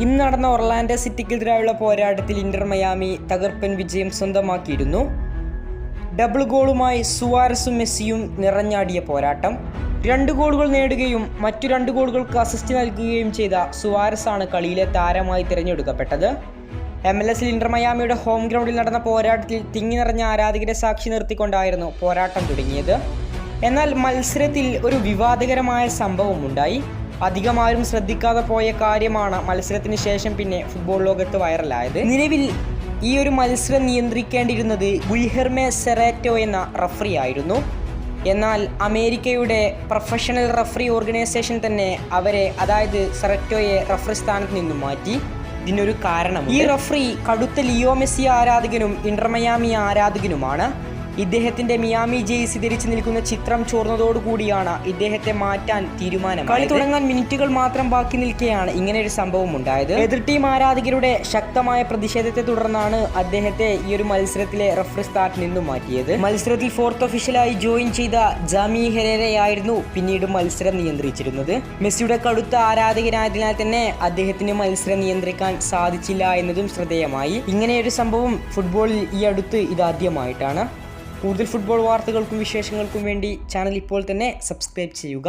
ഇന്ന് നടന്ന ഒർലാൻഡോ സിറ്റിക്കെതിരായുള്ള പോരാട്ടത്തിൽ ഇന്റർ മയാമി തകർപ്പൻ വിജയം സ്വന്തമാക്കിയിരുന്നു. ഡബിൾ ഗോളുമായി സുവാരസും മെസ്സിയും നിറഞ്ഞാടിയ പോരാട്ടം. രണ്ട് ഗോളുകൾ നേടുകയും മറ്റു രണ്ട് ഗോളുകൾക്ക് അസിസ്റ്റ് നൽകുകയും ചെയ്ത സുവാരസാണ് കളിയിലെ താരമായി തിരഞ്ഞെടുക്കപ്പെട്ടത്. എം എൽ എസിൽ ഇന്റർ മയാമിയുടെ ഹോം ഗ്രൗണ്ടിൽ നടന്ന പോരാട്ടത്തിൽ തിങ്ങി നിറഞ്ഞ ആരാധകരെ സാക്ഷി നിർത്തിക്കൊണ്ടായിരുന്നു പോരാട്ടം തുടങ്ങിയത്. എന്നാൽ മത്സരത്തിൽ ഒരു വിവാദകരമായ സംഭവമുണ്ടായി. അധികമാരും ശ്രദ്ധിക്കാതെ പോയ കാര്യമാണ് മത്സരത്തിന് ശേഷം പിന്നെ ഫുട്ബോൾ ലോകത്ത് വൈറലായത്. നിലവിൽ ഈ ഒരു മത്സരം നിയന്ത്രിക്കേണ്ടിയിരുന്നത് ഗുൽഹെർമെ സെറേറ്റോ എന്ന റഫറി ആയിരുന്നു. എന്നാൽ അമേരിക്കയുടെ പ്രൊഫഷണൽ റഫറി ഓർഗനൈസേഷൻ തന്നെ അവരെ അതായത് സെറേറ്റോയെ റഫറി സ്ഥാനത്ത് നിന്നും മാറ്റി. ഇതിനൊരു കാരണം ഈ റഫറി കടുത്ത ലിയോ മെസ്സി ആരാധകനും ഇന്റർമയാമി ആരാധകനുമാണ്. ഇദ്ദേഹത്തിന്റെ മിയാമി ജെയ്സി ധരിച്ചു നിൽക്കുന്ന ചിത്രം ചോർന്നതോടുകൂടിയാണ് ഇദ്ദേഹത്തെ മാറ്റാൻ തീരുമാനം കളി തുടങ്ങാൻ മിനിറ്റുകൾ മാത്രം ബാക്കി നിൽക്കെയാണ് ഇങ്ങനെ ഒരു സംഭവം ഉണ്ടായത്. എതിർ ടീം ആരാധകരുടെ ശക്തമായ പ്രതിഷേധത്തെ തുടർന്നാണ് അദ്ദേഹത്തെ ഈ ഒരു മത്സരത്തിലെ റഫറി സ്റ്റാർട്ട് നിന്നും മാറ്റിയത്. മത്സരത്തിൽ ഫോർത്ത് ഒഫീഷ്യലായി ജോയിൻ ചെയ്ത ജാമി ഹെരേരയായിരുന്നു പിന്നീട് മത്സരം നിയന്ത്രിച്ചിരുന്നത്. മെസ്സിയുടെ കടുത്ത ആരാധകനായതിനാൽ തന്നെ അദ്ദേഹത്തിന് മത്സരം നിയന്ത്രിക്കാൻ സാധിച്ചില്ല എന്നതും ശ്രദ്ധേയമായി. ഇങ്ങനെയൊരു സംഭവം ഫുട്ബോളിൽ ഈ അടുത്ത് ഇതാദ്യമായിട്ടാണ്. കൂടുതൽ ഫുട്ബോൾ വാർത്തകൾക്കും വിശേഷങ്ങൾക്കും വേണ്ടി ചാനൽ ഇപ്പോൾ തന്നെ സബ്സ്ക്രൈബ് ചെയ്യുക.